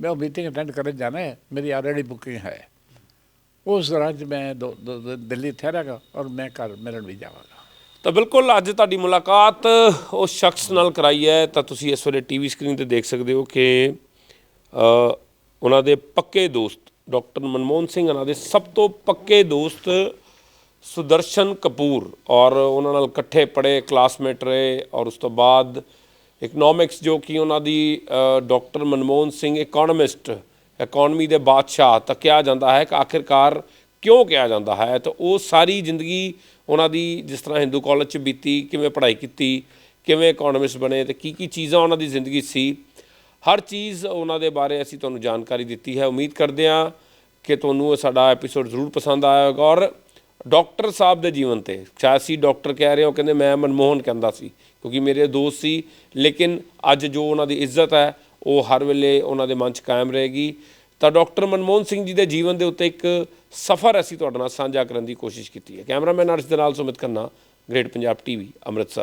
ਮੈਂ ਉਹ ਮੀਟਿੰਗ ਅਟੈਂਡ ਕਰਨ ਜਾਣਾ ਹੈ, ਮੇਰੀ ਆਲਰੇਡੀ ਬੁਕਿੰਗ ਹੈ। ਉਸ ਦੌਰਾਨ ਮੈਂ ਦਿੱਲੀ ਠਹਿਰਾਂਗਾ ਔਰ ਮੈਂ ਘਰ ਮਿਲਣ ਵੀ ਜਾਵਾਂਗਾ। ਤਾਂ ਬਿਲਕੁਲ ਅੱਜ ਤੁਹਾਡੀ ਮੁਲਾਕਾਤ ਉਸ ਸ਼ਖਸ ਨਾਲ ਕਰਾਈ ਹੈ, ਤਾਂ ਤੁਸੀਂ ਇਸ ਵੇਲੇ ਟੀਵੀ ਸਕਰੀਨ ਤੇ ਦੇਖ ਸਕਦੇ ਹੋ ਕਿ ਉਹਨਾਂ ਦੇ ਪੱਕੇ ਦੋਸਤ ਡਾਕਟਰ ਮਨਮੋਹਨ ਸਿੰਘ ਉਹਨਾਂ ਦੇ ਸਭ ਤੋਂ ਪੱਕੇ ਦੋਸਤ ਸੁਦਰਸ਼ਨ ਕਪੂਰ ਔਰ ਉਹਨਾਂ ਨਾਲ ਇਕੱਠੇ ਪੜ੍ਹੇ ਕਲਾਸਮੇਟ ਰਹੇ ਔਰ ਉਸ ਤੋਂ ਬਾਅਦ ਇਕਨੋਮਿਕਸ ਜੋ ਕਿ ਉਹਨਾਂ ਦੀ ਅ, doctor Manmohan Singh economist economy ਦੇ ਬਾਦਸ਼ਾਹ ਤਾਂ ਕਿਹਾ ਜਾਂਦਾ ਹੈ ਕਿ ਆਖਿਰਕਾਰ ਕਿਉਂ ਕਿਹਾ ਜਾਂਦਾ ਹੈ? ਤਾਂ ਉਹ ਸਾਰੀ ਜ਼ਿੰਦਗੀ ਉਹਨਾਂ ਦੀ ਜਿਸ ਤਰ੍ਹਾਂ ਹਿੰਦੂ ਕਾਲਜ 'ਚ ਬੀਤੀ ਕਿਵੇਂ ਪੜ੍ਹਾਈ ਕੀਤੀ ਕਿਵੇਂ ਇਕਨੋਮਿਸਟ ਬਣੇ ਤੇ ਕੀ ਕੀ ਚੀਜ਼ਾਂ ਉਹਨਾਂ ਦੀ ਜ਼ਿੰਦਗੀ ਸੀ ਹਰ ਚੀਜ਼ ਉਹਨਾਂ ਦੇ ਬਾਰੇ ਅਸੀਂ ਤੁਹਾਨੂੰ ਜਾਣਕਾਰੀ ਦਿੱਤੀ ਹੈ। ਉਮੀਦ ਕਰਦੇ ਹਾਂ ਕਿ ਤੁਹਾਨੂੰ ਇਹ ਸਾਡਾ ਐਪੀਸੋਡ ਜ਼ਰੂਰ ਪਸੰਦ ਆਇਆ ਹੋਵੇਗਾ। ਔਰ ਡਾਕਟਰ ਸਾਹਿਬ ਦੇ ਜੀਵਨ ਤੇ ਸ਼ਾਇਦ ਸੀ ਡਾਕਟਰ ਕਹਿ ਰਹੇ ਹੋ ਕਹਿੰਦੇ ਮੈਂ ਮਨਮੋਹਨ ਕਹਿੰਦਾ ਸੀ। ਕਿਉਂਕਿ ਮੇਰੇ ਦੋਸਤ ਸੀ, ਲੇਕਿਨ ਅੱਜ ਜੋ ਉਹਨਾਂ ਦੀ ਇੱਜ਼ਤ ਹੈ, ਉਹ ਹਰ ਵੇਲੇ ਉਹਨਾਂ ਦੇ ਮਨ 'ਚ ਕਾਇਮ ਰਹੇਗੀ। ਤਾਂ ਡਾਕਟਰ ਮਨਮੋਹਨ ਸਿੰਘ ਜੀ ਦੇ ਜੀਵਨ ਦੇ ਉੱਤੇ ਇੱਕ ਸਫ਼ਰ ਅਸੀਂ ਤੁਹਾਡੇ ਨਾਲ ਸਾਂਝਾ ਕਰਨ ਦੀ ਕੋਸ਼ਿਸ਼ ਕੀਤੀ ਹੈ। ਕੈਮਰਾਮੈਨ ਅਰਸ਼ ਦੇ ਨਾਲ ਸੁਮਿਤ ਖੰਨਾ ਗ੍ਰੇਟ ਪੰਜਾਬ ਟੀਵੀ ਅੰਮ੍ਰਿਤਸਰ।